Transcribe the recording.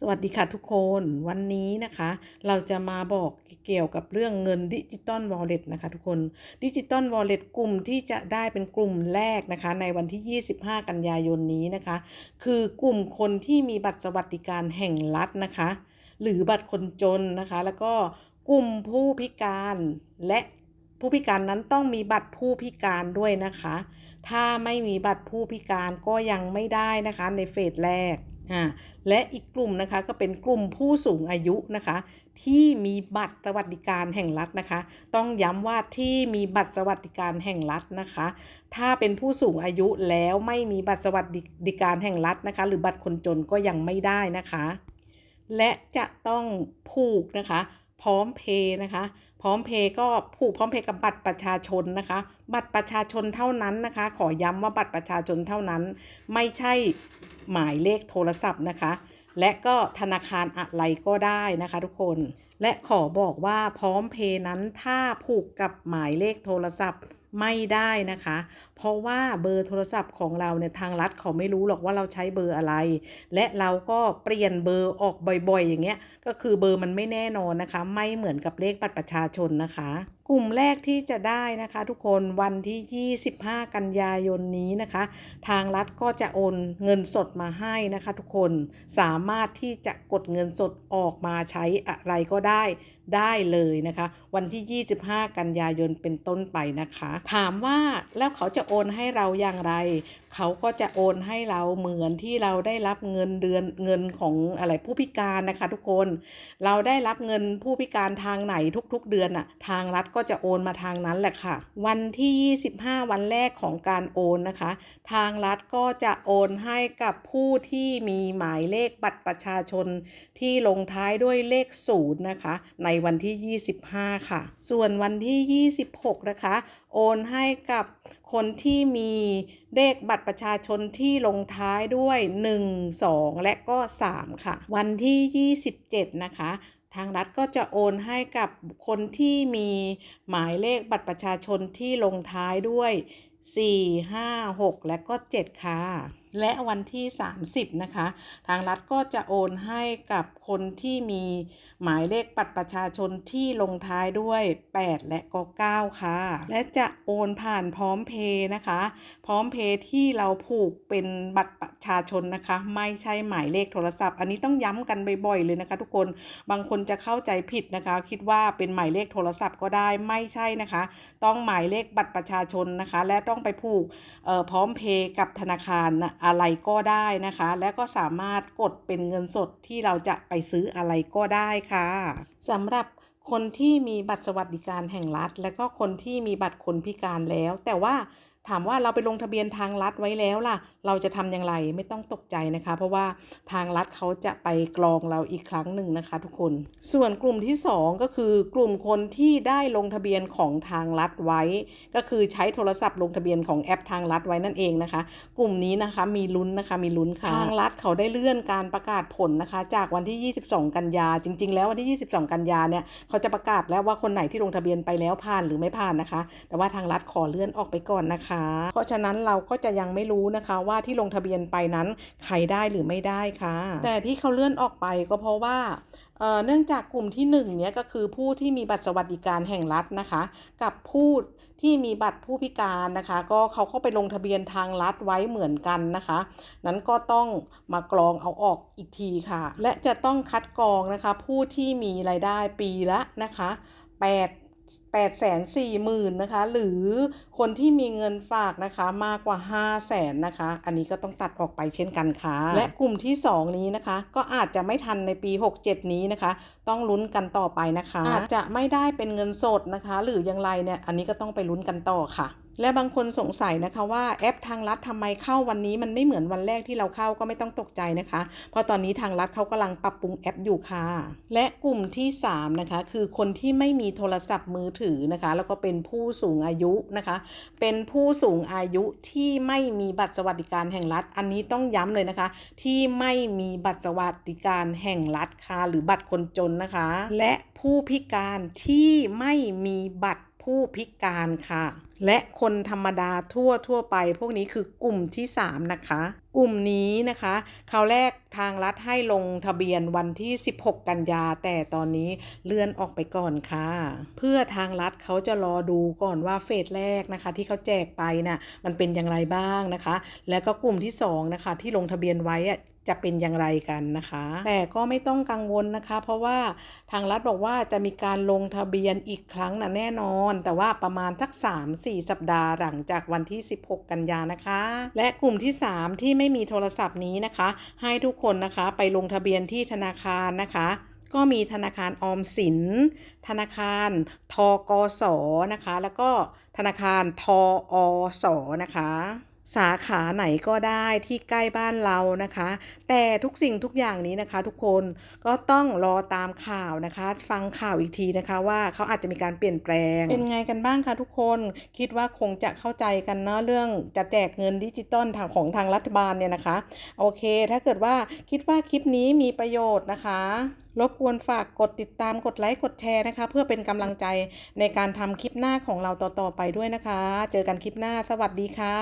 สวัสดีค่ะทุกคนวันนี้นะคะ เราจะมาบอกเกี่ยวกับเรื่องเงินดิจิตอลวอลเล็ตนะคะทุกคนดิจิตอลวอลเล็ตกลุ่มที่จะได้เป็นกลุ่มแรกนะคะ ในวันที่ 25 กันยายนนี้นะคะ คือกลุ่มคนที่มีบัตรสวัสดิการแห่งรัฐนะคะ หรือบัตรคนจนนะคะ แล้วก็กลุ่มผู้พิการและผู้พิการนั้นต้องมีบัตรผู้พิการด้วยนะคะ ถ้าไม่มีบัตรผู้พิการก็ยังไม่ได้นะคะในเฟสแรก อ่าและอีกกลุ่มนะคะก็เป็นกลุ่มผู้สูงอายุนะคะ ที่มีบัตรสวัสดิการแห่งรัฐนะคะ ต้องย้ำว่าที่มีบัตรสวัสดิการแห่งรัฐนะคะ ถ้าเป็นผู้สูงอายุแล้วไม่มีบัตรสวัสดิการแห่งรัฐนะคะ หรือบัตรคนจนก็ยังไม่ได้นะคะ และจะต้องผูกนะคะ พร้อมเพย์นะคะพร้อมเพย์ก็ผูกพร้อมเพย์กับบัตรประชาชนนะคะ บัตรประชาชนเท่านั้นนะคะ ขอย้ำว่าบัตรประชาชนเท่านั้น ไม่ใช่ หมายเลขโทรศัพท์นะคะ และก็ธนาคารอะไรก็ได้นะคะทุกคน และขอบอกว่าพร้อมเพย์นั้นถ้าผูกกับหมายเลขโทรศัพท์ไม่ได้นะคะ เพราะว่าเบอร์โทรศัพท์ของเราเนี่ยทางรัฐเขาไม่รู้หรอกว่าเราใช้เบอร์อะไร และเราก็เปลี่ยนเบอร์ออกบ่อยๆ อย่างเงี้ย ก็คือเบอร์มันไม่แน่นอนนะคะ ไม่เหมือนกับเลขบัตรประชาชนนะคะ กลุ่มแรกที่จะได้นะคะทุกคนวันที่ 25 กันยายนนี้นะคะ ทางรัฐก็จะโอนเงินสดมาให้นะคะทุกคนสามารถที่จะกดเงินสดออกมาใช้อะไรก็ได้ได้เลยนะคะ วันที่ 25 กันยายนเป็นต้นไปนะคะ ถามว่าแล้วเขาจะโอนให้เราอย่างไรเขาก็จะโอนให้เราเหมือนที่เราได้รับเงินเดือนเงินของอะไรผู้พิการนะคะ ทุกคน เราได้รับเงินผู้พิการทางไหนทุกๆเดือนอะทางรัฐก็จะโอนมาทางนั้นแหละค่ะ วันที่ 25 วันแรกของการโอนนะคะ ทางรัฐก็จะโอนให้กับผู้ที่มีหมายเลขบัตรประชาชนที่ลงท้ายด้วยเลขศูนย์นะคะ ในวันที่ 25 ค่ะ ส่วนวันที่ 26 นะคะ โอนให้กับคนที่มีเลขบัตรประชาชนที่ลงท้ายด้วย 1 2 และก็ 3 ค่ะ วันที่ 27 นะคะทางรัฐก็จะโอนให้กับคนที่มีหมายเลขบัตรประชาชนที่ลงท้ายด้วย 4 5 6 และก็ 7 ค่ะ และวันที่ 30 นะคะ ทางรัฐก็จะโอนให้กับคนที่มีหมายเลขบัตรประชาชนที่ลงท้ายด้วย 8 และก็9ค่ะ และจะโอนผ่านพร้อมเพย์นะคะ พร้อมเพย์ที่เราผูกเป็นบัตรประชาชนนะคะ ไม่ใช่หมายเลขโทรศัพท์ อันนี้ต้องย้ำกันบ่อยๆเลยนะคะ ทุกคนบางคนจะเข้าใจผิดนะคะ คิดว่าเป็นหมายเลขโทรศัพท์ก็ได้ไม่ใช่นะคะ ต้องหมายเลขบัตรประชาชนนะคะ และต้องไปผูกเอ่อพร้อมเพย์กับธนาคารนะอะไรก็ได้นะคะ และก็สามารถกดเป็นเงินสดที่เราจะไปซื้ออะไรก็ได้ค่ะสำหรับคนที่มีบัตรสวัสดิการแห่งรัฐ และก็คนที่มีบัตรคนพิการแล้ว แต่ว่า ถามว่าเราไปลงทะเบียนทางรัฐไว้แล้วล่ะ เราจะทำอย่างไรไม่ต้องตกใจนะคะ เพราะว่าทางรัฐเขาจะไปกรองเราอีกครั้งหนึ่งนะคะ ทุกคน ส่วนกลุ่มที่ 2 ก็คือกลุ่มคนที่ได้ลงทะเบียนของทางรัฐไว้ ก็คือใช้โทรศัพท์ลงทะเบียนของแอปทางรัฐไว้นั่นเองนะคะ กลุ่มนี้นะคะมีลุ้นนะคะมีลุ้นค่ะทางรัฐเขาได้เลื่อนการประกาศผลนะคะ จากวันที่ 22 กันยาจริง ๆ แล้ววันที่ 22 กันยาเนี่ยเขาจะประกาศแล้วว่าคนไหนที่ลงทะเบียนไปแล้วผ่านหรือไม่ผ่านนะคะ แต่ว่าทางรัฐขอเลื่อนออกไปก่อนนะคะเพราะฉะนั้นเราก็จะยังไม่รู้นะคะว่าที่ลงทะเบียนไปนั้นใครได้หรือไม่ได้ค่ะ แต่ที่เขาเลื่อนออกไปก็เพราะว่าเนื่องจากกลุ่มที่1เนี่ยก็คือผู้ที่มีบัตรสวัสดิการแห่งรัฐนะคะ กับผู้ที่มีบัตรผู้พิการนะคะ ก็เขาเข้าไปลงทะเบียนทางรัฐไว้เหมือนกันนะคะ นั้นก็ต้องมากรองเอาออกอีกทีค่ะ และจะต้องคัดกรองนะคะ ผู้ที่มีรายได้ปีละนะคะ8 8 4 0 0 0 0นะคะ หรือคนที่มีเงินฝากนะคะมากกว่า 5 0 0แสนนะคะ อันนี้ก็ต้องตัดออกไปเช่นกันค่ะ และกลุ่มที่ 2 นี้นะคะ ก็อาจจะไม่ทันในปี 67 นี้นะคะ ต้องลุ้นกันต่อไปนะคะ อาจจะไม่ได้เป็นเงินสดนะคะ หรืออย่างไรเนี่ย อันนี้ก็ต้องไปลุ้นกันต่อค่ะ และบางคนสงสัยนะคะว่าแอปทางรัฐทำไมเข้าวันนี้มันไม่เหมือนวันแรกที่เราเข้าก็ไม่ต้องตกใจนะคะ เพราะตอนนี้ทางรัฐเขากำลังปรับปรุงแอปอยู่ค่ะ และกลุ่มที่3นะคะคือคนที่ไม่มีโทรศัพท์มือถือนะคะ แล้วก็เป็นผู้สูงอายุนะคะ เป็นผู้สูงอายุที่ไม่มีบัตรสวัสดิการแห่งรัฐ อันนี้ต้องย้ำเลยนะคะ ที่ไม่มีบัตรสวัสดิการแห่งรัฐค่ะหรือบัตรคนจนนะคะ และผู้พิการที่ไม่มีบัตรผู้พิการค่ะ และคนธรรมดาทั่วทั่วไป พวกนี้คือกลุ่มที่ 3 นะคะ กลุ่มนี้นะคะเขาวแรกทางรัฐให้ลงทะเบียนวันที่ 16 กันยา แต่ตอนนี้เลื่อนออกไปก่อนค่ะ เพื่อทางรัฐเขาจะรอดูก่อนว่าเฟสแรกนะคะ ที่เขาแจกไปน่ะมันเป็นอย่างไรบ้างนะคะ แล้วก็กลุ่มที่ 2 นะคะ ที่ลงทะเบียนไว้อะจะเป็นอย่างไรกันนะคะ แต่ก็ไม่ต้องกังวลนะคะ เพราะว่าทางรัฐบอกว่าจะมีการลงทะเบียนอีกครั้งนะแน่นอน แต่ว่าประมาณสัก4 สัปดาห์หลังจากวันที่ 16 กันยานะคะ และกลุ่มที่ 3 ที่ไม่มีโทรศัพท์นี้นะคะ ให้ทุกคนนะคะไปลงทะเบียนที่ธนาคารนะคะก็มีธนาคารออมสิน ธนาคารทกสนะคะ แล้วก็ธนาคารทอสนะคะ สาขาไหนก็ได้ที่ใกล้บ้านเรานะคะ แต่ทุกสิ่งทุกอย่างนี้นะคะ ทุกคนก็ต้องรอตามข่าวนะคะ ฟังข่าวอีกทีนะคะ ว่าเขาอาจจะมีการเปลี่ยนแปลง เป็นไงกันบ้างคะทุกคนคิดว่าคงจะเข้าใจกันเนาะเรื่องจะแจกเงินดิจิตอลทางของทางรัฐบาลเนี่ยนะคะ โอเค ถ้าเกิดว่าคิดว่าคลิปนี้มีประโยชน์นะคะรบกวนฝากกดติดตามกดไลค์กดแชร์นะคะ เพื่อเป็นกำลังใจในการทำคลิปหน้าของเราต่อ ๆ ไปด้วยนะคะ เจอกันคลิปหน้าสวัสดีค่ะ